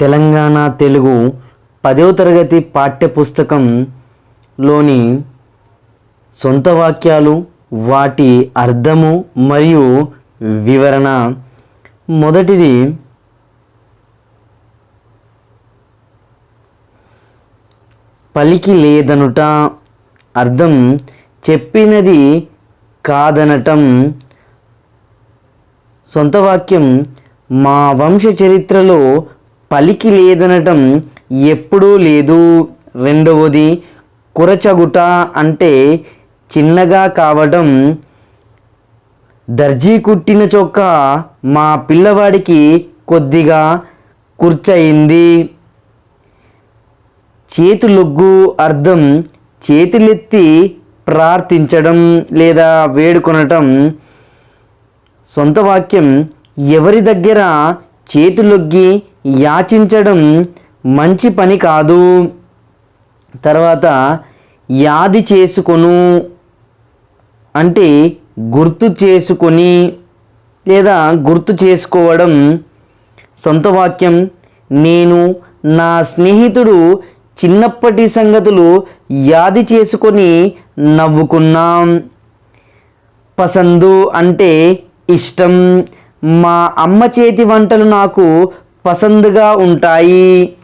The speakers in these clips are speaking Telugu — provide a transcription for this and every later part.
తెలంగాణ తెలుగు పదవ తరగతి పాఠ్యపుస్తకంలోని సొంత వాక్యాలు వాటి అర్థము మరియు వివరణ. మొదటిది పలికి లేదనుట అర్థం చెప్పినది కాదనటం. సొంత వాక్యం మా వంశ చరిత్రలో పలికి లేదనటం ఎప్పుడూ లేదు. రెండవది కురచగుట అంటే చిన్నగా కావడం దర్జీ కుట్టిన చొక్క మా పిల్లవాడికి కొద్దిగా కుర్చయింది. చేతులొగ్గు అర్థం చేతులెత్తి ప్రార్థించడం లేదా వేడుకొనటం. సొంత వాక్యం ఎవరి దగ్గర చేతులొగ్గి యాచించడం మంచి పని కాదు. తర్వాత యాది చేసుకొను అంటే గుర్తు చేసుకొని లేదా గుర్తు చేసుకోవడం సొంత వాక్యం. నేను నా స్నేహితుడు చిన్నప్పటి సంగతులు యాది చేసుకొని నవ్వుకున్నాం. పసందు అంటే ఇష్టం. మా అమ్మ చేతి వంటలు నాకు పసందుగా ఉంటాయి.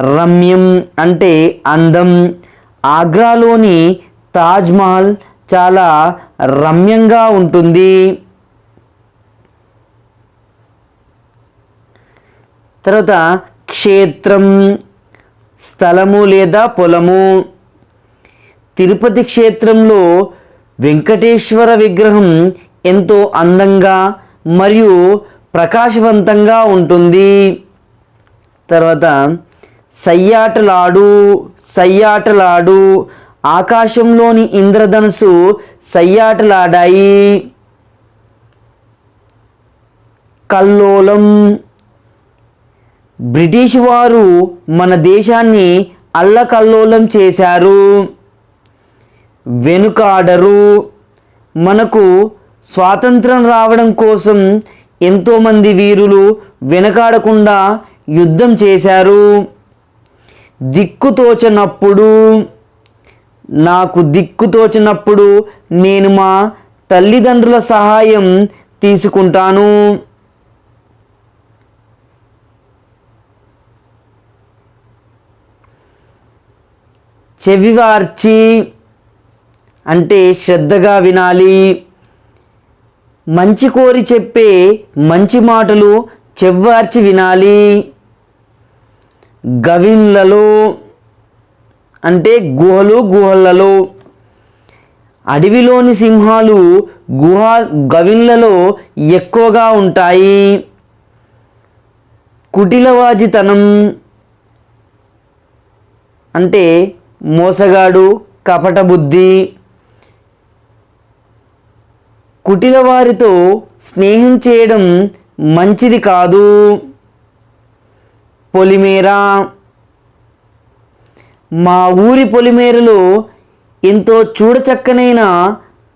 రమ్యం అంటే అందం. ఆగ్రాలోని తాజ్మహల్ చాలా రమ్యంగా ఉంటుంది. తర్వాత క్షేత్రం స్థలము లేదా పొలము. తిరుపతి క్షేత్రంలో వెంకటేశ్వర విగ్రహం ఎంతో అందంగా మరియు ప్రకాశవంతంగా ఉంటుంది. తర్వాత సయ్యాటలాడు సయ్యాటలాడు ఆకాశంలోని ఇంద్రధనుసు సయ్యాటలాడాయి. కల్లోలం. బ్రిటిష్ వారు మన దేశాన్ని అల్లకల్లోలం చేశారు. వెనుకాడరు. మనకు స్వాతంత్రం రావడం కోసం ఎంతోమంది వీరులు వెనకాడకుండా యుద్ధం చేశారు. దిక్కుతోచనప్పుడు నాకు దిక్కుతోచినప్పుడు నేను మా తల్లిదండ్రుల సహాయం తీసుకుంటాను. చెవివార్చి అంటే శ్రద్ధగా వినాలి. మంచి కోరి చెప్పే మంచి మాటలు చెవ్వార్చి వినాలి. గవిన్లలో అంటే గుహలు గుహలలో అడవిలోని సింహాలు గుహ గవిన్లలో ఎక్కువగా ఉంటాయి. కుటిలవాజితనం అంటే మోసగాడు కపట బుద్ధి కుటిల వారితో స్నేహం చేయడం మంచిది కాదు. పొలిమేర. మా ఊరి పొలిమేరలో ఎంతో చూడచక్కనైన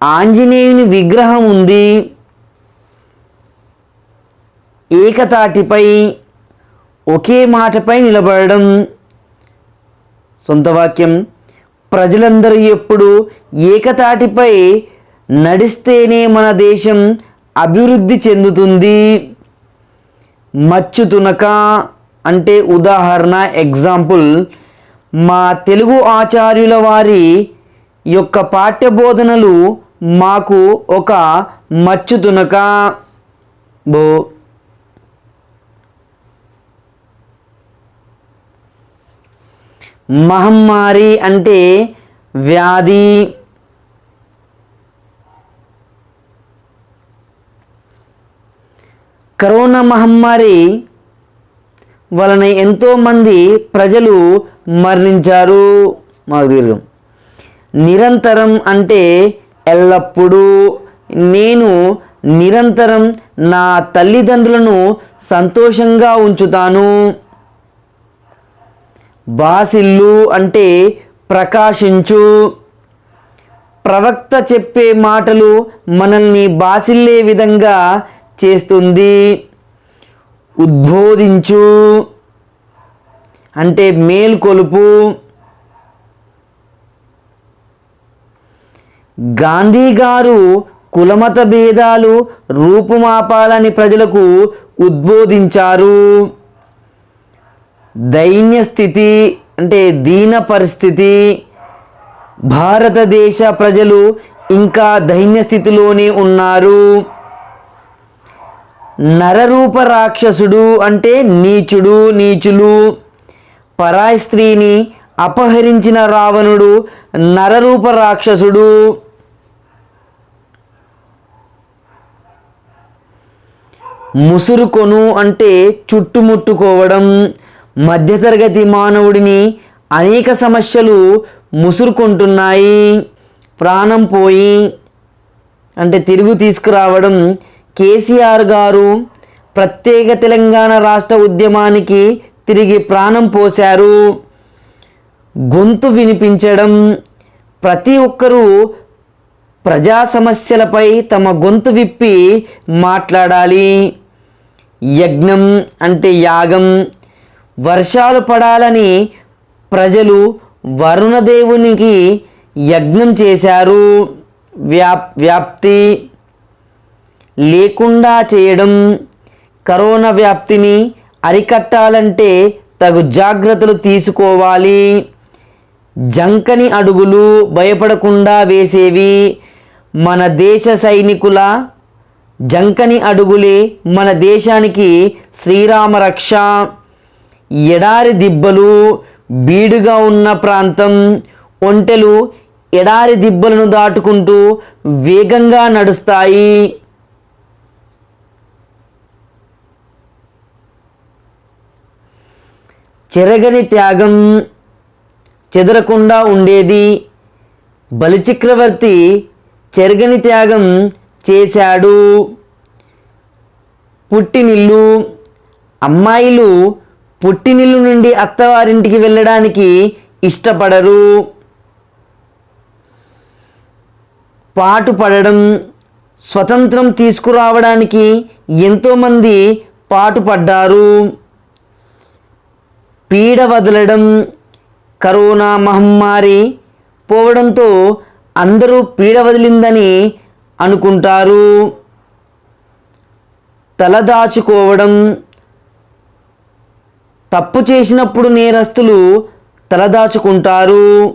ఆంజనేయుని విగ్రహం ఉంది. ఏకతాటిపై ఒకే మాటపై నిలబడడం. సొంత వాక్యం. ప్రజలందరూ ఎప్పుడు ఏకతాటిపై నడిస్తేనే మన దేశం అభివృద్ధి చెందుతుంది. మచ్చు తునక అంటే ఉదాహరణ ఎగ్జాంపుల్ మా తెలుగు ఆచార్యుల వారి యొక్క పాఠ్యబోధనలు మాకు ఒక మచ్చు తునక బో. మహమ్మారి అంటే వ్యాధి. కరోనా మహమ్మారి వలన ఎంతోమంది ప్రజలు మరణించారు. మాకు తెలియదు. నిరంతరం అంటే ఎల్లప్పుడూ నేను నిరంతరం నా తల్లిదండ్రులను సంతోషంగా ఉంచుతాను. బాసిల్లు అంటే ప్రకాశించు. ప్రవక్త చెప్పే మాటలు మనల్ని బాసిల్లే విధంగా చేస్తుంది. ఉద్బోధించు. అంటే మేల్కొలుపు గాంధీ గారు కులమత భేదాలు రూపుమాపాలని ప్రజలకు ఉద్బోధించారు. దైన్య స్థితి అంటే దీన పరిస్థితి. భారతదేశ ప్రజలు ఇంకా దైన్య స్థితిలోనే ఉన్నారు. నరరూప రాక్షసుడు అంటే నీచుడు నీచులు. పరాయి స్త్రీని అపహరించిన రావణుడు నరరూప రాక్షసుడు. ముసురుకొను అంటే చుట్టుముట్టుకోవడం. మధ్యతరగతి మానవుడిని అనేక సమస్యలు ముసురుకుంటున్నాయి. ప్రాణం పోయి అంటే తిరుగు తీసుకురావడం కేసీఆర్ గారు ప్రత్యేక తెలంగాణ రాష్ట్ర ఉద్యమానికి తిరిగి ప్రాణం పోశారు. గొంతు వినిపించడం ప్రతి ఒక్కరూ ప్రజా సమస్యలపై తమ గొంతు విప్పి మాట్లాడాలి. యజ్ఞం అంటే యాగం. వర్షాలు పడాలని ప్రజలు వరుణదేవునికి యజ్ఞం చేశారు. వ్యాప్ వ్యాప్తి లేకుండా చేయడం కరోనా వ్యాప్తిని అరికట్టాలంటే తగు జాగ్రత్తలు తీసుకోవాలి. జంకని అడుగులు భయపడకుండా వేసేవి మన దేశ సైనికుల జంకని అడుగులే మన దేశానికి శ్రీరామ రక్ష. ఎడారి దిబ్బలు బీడుగా ఉన్న ప్రాంతం ఒంటెలు ఎడారి దిబ్బలను దాటుకుంటూ వేగంగా నడుస్తాయి. చెరగని త్యాగం చెదరకుండా ఉండేది. బలిచక్రవర్తి చెరగని త్యాగం చేశాడు. పుట్టినిల్లు అమ్మాయిలు పుట్టినిల్లు నుండి అత్తవారింటికి వెళ్ళడానికి ఇష్టపడరు. పాటు పడడం స్వతంత్రం తీసుకురావడానికి ఎంతోమంది పాటుపడ్డారు. పీడ వదలడం కరోనా మహమ్మారి పోవడంతో అందరూ పీడ వదిలిందని అనుకుంటారు. తలదాచుకోవడం తప్పు చేసినప్పుడు నేరస్తులు తలదాచుకుంటారు.